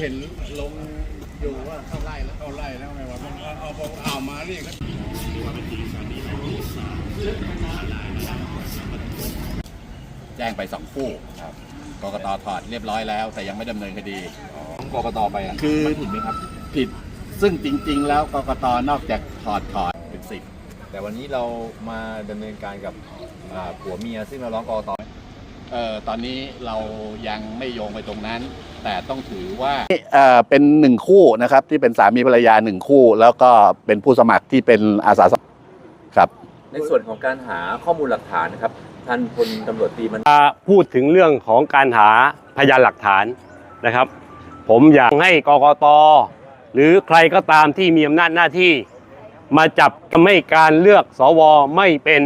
เห็นลงอยู่ว่าเข้าไล่แล้วเข้าไล่แล้วไงวะมันเอาเอาเอามานี่ก็แจ้งไปสองคู่กกตถอดเรียบร้อยแล้ว แต่ยังไม่ดำเนินคดีกกตไปอะคือมันผิดไหมครับ ผิดซึ่งจริง ๆ แล้วกกตนอกจากถอดถอดเป็นสิบแต่วันนี้เรามาดำเนินการกับอ่าผัวเมียซึ่งเราร้องกกตเอ่อตอนนี้เรายังไม่โยงไปตรงนั้น แต่ต้องถือว่าเอ่อเป็นหนึ่งคู่นะครับ ที่เป็นสามีภรรยาหนึ่งคู่ แล้วก็เป็นผู้สมัครที่เป็นอาสาสมัครครับ ในส่วนของการหาข้อมูลหลักฐานนะครับท่านพลตำรวจตรีมันพูดถึงเรื่องของการหาพยานหลักฐานนะครับ ผมอยากให้กกตหรือใครก็ตามที่มีอำนาจหน้าที่ มาจับทำให้การเลือกสวไม่เป็น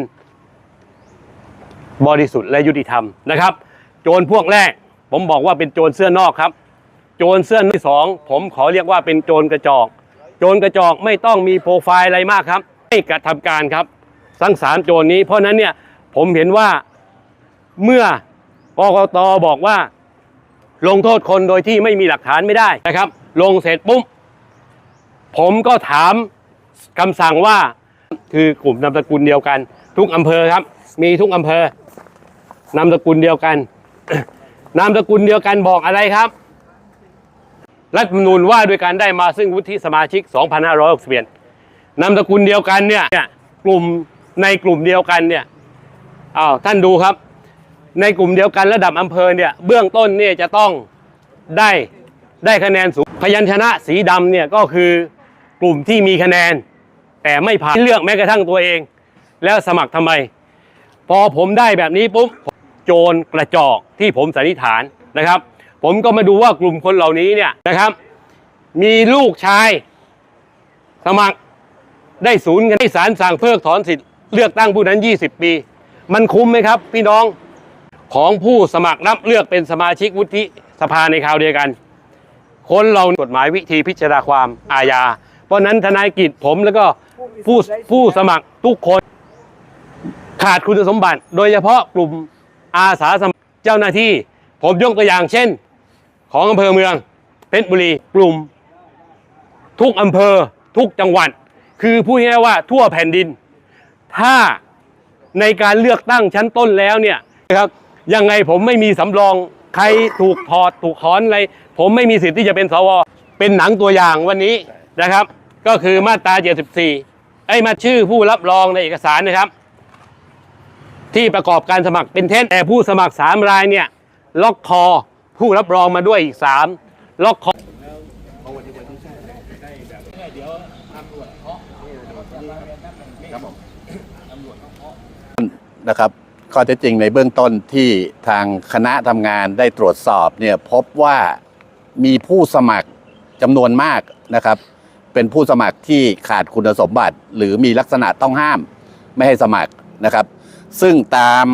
บริสุทธิ์และยุติธรรมนะครับ โจรพวกแรก ผมบอกว่าเป็นโจรเสื้อนอกครับ โจรเสื้อที่สองผมขอเรียกว่าเป็นโจรกระจอก โจรกระจอกไม่ต้องมีโปรไฟล์อะไรมากครับให้กระทำการครับทั้งสามโจรนี้ เพราะฉะนั้นเนี่ยผมเห็นว่าเมื่อกกตบอกว่า ลงโทษคนโดยที่ไม่มีหลักฐานไม่ได้นะครับ ลงเสร็จปุ๊บผมก็ถามคำสั่งว่าคือกลุ่มนามสกุลเดียวกัน ทุกอำเภอครับ มีทุกอำเภอนามสกุลเดียวกัน นามสกุลเดียวกันบอกอะไรครับ รัฐธรรมนูญว่าด้วยการได้มาซึ่งวุฒิสมาชิก 2561นามสกุลเดียวกันเนี่ยกลุ่มในกลุ่มเดียวกันเนี่ยอ้าวท่านดูครับ ในกลุ่มเดียวกันระดับอำเภอเนี่ยเบื้องต้นเนี่ยจะต้องได้ได้คะแนนสูงพยัญชนะสีดำเนี่ยก็คือกลุ่มที่มีคะแนน แต่ไม่ผ่านเลือกแม้กระทั่งตัวเอง แล้วสมัครทำไม พอผมได้แบบนี้ปุ๊บ โจรกระจอกที่ผมสันนิษฐานนะครับ ผมก็มาดูว่ากลุ่มคนเหล่านี้เนี่ยนะครับ มีลูกชายสมัครได้ศูนย์กันให้ศาลสั่งเพิกถอนสิทธิ์เลือกตั้งผู้นั้น 20 ปี มันคุ้มไหมครับ พี่น้องของผู้สมัครรับเลือกเป็นสมาชิกวุฒิสภาในคราวเดียวกัน คนเรากฎหมายวิธีพิจารณาความอาญา เพราะฉะนั้นทนายกิจผมแล้วก็ผู้ผู้สมัครทุกคนขาดคุณสมบัติ โดยเฉพาะกลุ่ม อาสาสมัครเจ้าหน้าที่ ผมยกตัวอย่างเช่น ของอำเภอเมืองเพชรบุรีกลุ่ม ทุกอำเภอทุกจังหวัด คือพูดง่ายๆว่าทั่วแผ่นดิน ถ้าในการเลือกตั้งชั้นต้นแล้วเนี่ยนะครับยังไงผมไม่มีสำรองใครถูกถอดถูกถอนอะไร ผมไม่มีสิทธิ์ที่จะเป็นสวเป็นหนังตัวอย่างวันนี้นะครับ ก็คือมาตรา 74 ไอ้มาชื่อผู้รับรองในเอกสารนะครับ ที่ประกอบการสมัครเป็นเท็จแต่ผู้สมัครสามรายเนี่ย ล็อกคอผู้รับรองมาด้วยอีกสามล็อกคอนะครับข้อเท็จจริงในเบื้องต้นที่ทางคณะทำงานได้ตรวจสอบเนี่ยพบว่ามีผู้สมัครจำนวนมากนะครับ เป็นผู้สมัครที่ขาดคุณสมบัติ หรือมีลักษณะต้องห้ามไม่ให้สมัครนะครับ ซึ่งตาม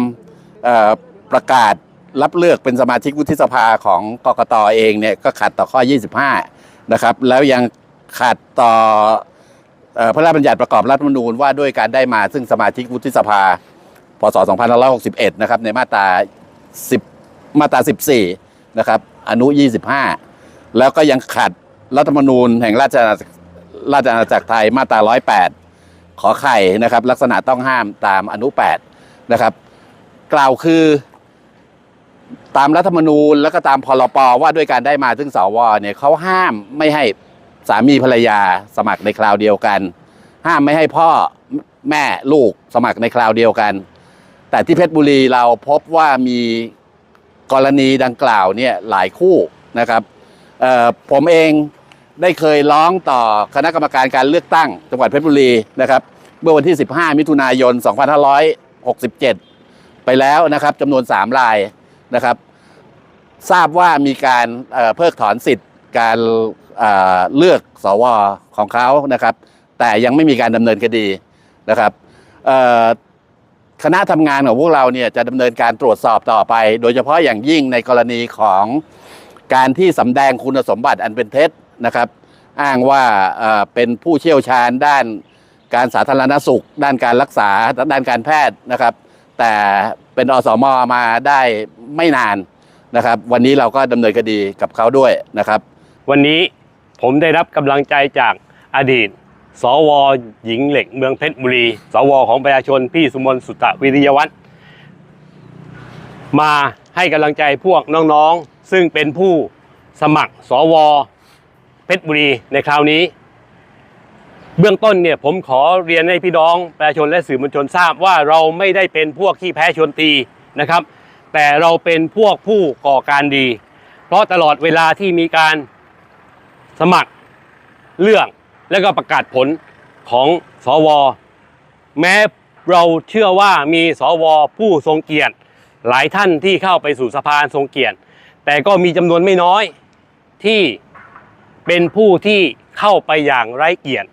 ประกาศรับเลือกเป็นสมาชิกวุฒิสภาของกกตเองเนี่ยก็ขัดต่อข้อ 25 นะครับ แล้วยังขัดต่ออพระราชบัญญัติประกอบรัฐธรรมนูญว่าด้วยการได้มาซึ่งสมาชิกวุฒิสภา พศ 2561 นะครับ ในมาตรา 10 มาตรา 14 นะครับ อนุ 25 แล้วก็ยังขัดรัฐธรรมนูญแห่งราชอาณาจักรราชอาณาจักรไทยมาตรา 108 ขอไข่นะครับ ลักษณะต้องห้ามตามอนุ 8 นะครับ กล่าวคือตามรัฐธรรมนูญแล้วก็ตามพรปว่าด้วยการได้มาซึ่งสวเนี่ยเขาห้ามไม่ให้สามีภรรยาสมัครในคราวเดียวกัน ห้ามไม่ให้พ่อแม่ลูกสมัครในคราวเดียวกัน แต่ที่เพชรบุรีเราพบว่ามีกรณีดังกล่าวเนี่ยหลายคู่นะครับผมเองได้เคยร้องต่อคณะกรรมการการเลือกตั้งจังหวัดเพชรบุรีนะครับ เมื่อวันที่ 15 มิถุนายน 67 ไปแล้วนะครับจำนวน 3 รายนะครับ ทราบว่ามีการเพิกถอนสิทธิ์ การเเลือกสวของเขานะครับ แต่ยังไม่มีการดำเนินคดีนะครับคณะทำงานของพวกเราเนี่ยจะดำเนินการตรวจสอบต่อไป โดยเฉพาะอย่างยิ่งในกรณีของการที่สำแดงคุณสมบัติอันเป็นเท็จนะครับ อ้างว่าเป็นผู้เชี่ยวชาญด้าน การสาธารณสุข ด้านการรักษาด้านการแพทย์นะครับ แต่เป็นอสมมาได้ไม่นานนะครับ วันนี้เราก็ดำเนินคดีกับเขาด้วยนะครับ วันนี้ผมได้รับกำลังใจจากอดีต สวหญิงเหล็กเมืองเพชรบุรี สวของประชาชนพี่สุมนสุตะวิริยวัฒน์มาให้กำลังใจพวกน้องๆ ซึ่งเป็นผู้สมัครสวเพชรบุรีในคราวนี้ เบื้องต้นเนี่ยผมขอเรียนให้พี่น้องประชาชนและสื่อมวลชนทราบว่าเราไม่ได้เป็นพวกขี้แพ้ชวนตีนะครับ แต่เราเป็นพวกผู้ก่อการดี เพราะตลอดเวลาที่มีการสมัครเลือกและก็ประกาศผลของสว แม้เราเชื่อว่ามีสวผู้ทรงเกียรติ หลายท่านที่เข้าไปสู่สภาทรงเกียรติ แต่ก็มีจำนวนไม่น้อยที่เป็นผู้ที่เข้าไปอย่างไร้เกียรติ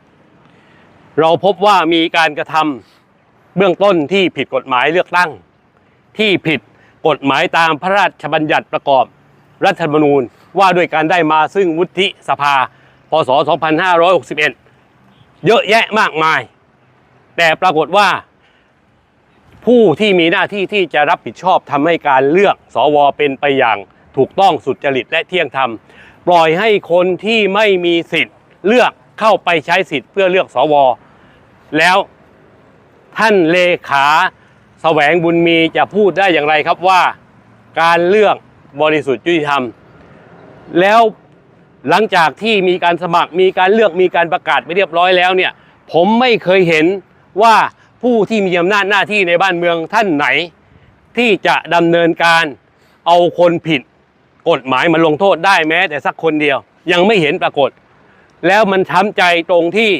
เราพบว่ามีการกระทำเบื้องต้นที่ผิดกฎหมายเลือกตั้ง ที่ผิดกฎหมายตามพระราชบัญญัติประกอบรัฐธรรมนูญว่าด้วยการได้มาซึ่งวุฒิสภา พศ 2561 เยอะแยะมากมาย แต่ปรากฏว่า ผู้ที่มีหน้าที่ที่จะรับผิดชอบทำให้การเลือกสวเป็นไปอย่างถูกต้องสุจริตและเที่ยงธรรม ปล่อยให้คนที่ไม่มีสิทธิ์เลือก เข้าไปใช้สิทธิ์เพื่อเลือกสว แล้วท่านเลขาแสวงบุญมีจะพูดได้อย่างไรครับว่าการเลือกบริสุทธิ์ยุติธรรม แล้วหลังจากที่มีการสมัครมีการเลือกมีการประกาศไปเรียบร้อยแล้วเนี่ยผมไม่เคยเห็นว่าผู้ที่มีอำนาจหน้าที่ในบ้านเมืองท่านไหน ที่จะดำเนินการเอาคนผิด กฎหมายมาลงโทษได้แม้แต่สักคนเดียว ยังไม่เห็นปรากฏ แล้วมันช้ำใจตรงที่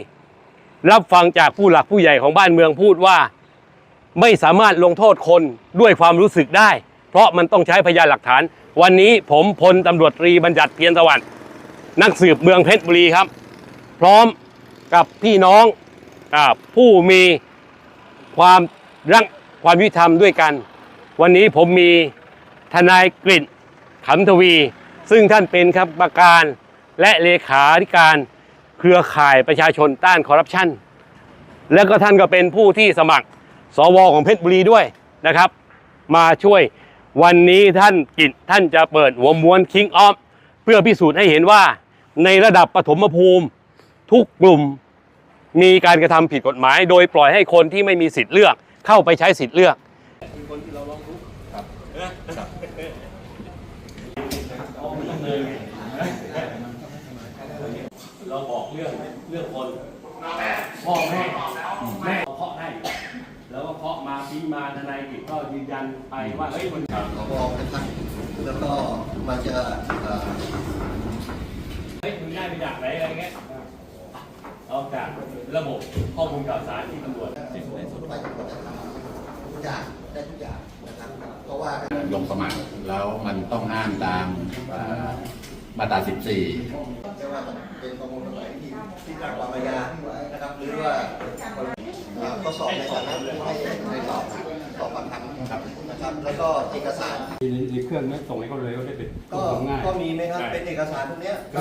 รับฟังจากผู้หลักผู้ใหญ่ของบ้านเมืองพูดว่า ไม่สามารถลงโทษคนด้วยความรู้สึกได้ เพราะมันต้องใช้พยานหลักฐาน วันนี้ผมพลตำรวจตรีบัญญัติเพียรสวัสดิ์นักสืบเมืองเพชรบุรีครับ พร้อมกับพี่น้องอผู้มีความรักความยุติธรรมด้วยกัน วันนี้ผมมีทนายกฤษขำทวี ซึ่งท่านเป็นครับประการและเลขาธิการ เครือข่ายประชาชนต้านคอร์รัปชันแล้วก็ท่านก็เป็นผู้ที่สมัครสวของเพชรบุรีด้วยนะครับ มาช่วยวันนี้ท่านกิจท่านจะเปิดหัวม้วนคิงออฟเพื่อพิสูจน์ให้เห็นว่าในระดับปฐมภูมิ ทุกกลุ่มมีการกระทำผิดกฎหมาย โดยปล่อยให้คนที่ไม่มีสิทธิ์เลือก เข้าไปใช้สิทธิ์เลือกเราบอก เรื่องเรื่องคนพ่อแม่แม่เคาะให้ แล้วก็เคาะมาพิมพ์มาทนายกิจก็ยืนยันไปว่าเฮ้ยคนบอกนะครับแล้วก็มาจะเอ่อเฮ้ยมึงได้ไปจากไหนอะไรเงี้ยเอาจากระบบข้อมูลข่าวสารที่ตำรวจไปตำรวจจะทำทุกอย่างได้ทุกอย่างนะครับเพราะว่าลงสมัครแล้วมันต้องห้ามตามเอ่อ มาตรา 14ไม่ว่าจะเป็นข้อมูลอะไรที่ที่ตั้งความพยานนะครับ หรือว่าเอ่อข้อสอบในฐานะผู้ให้ในสอบสอบปากคำนะครับ แล้วก็เอกสาร ในเครื่องไม่ส่งให้เขาเลยก็ได้เป็นก็ง่าย ก็มีไหมครับ เป็นเอกสารพวกเนี้ยก็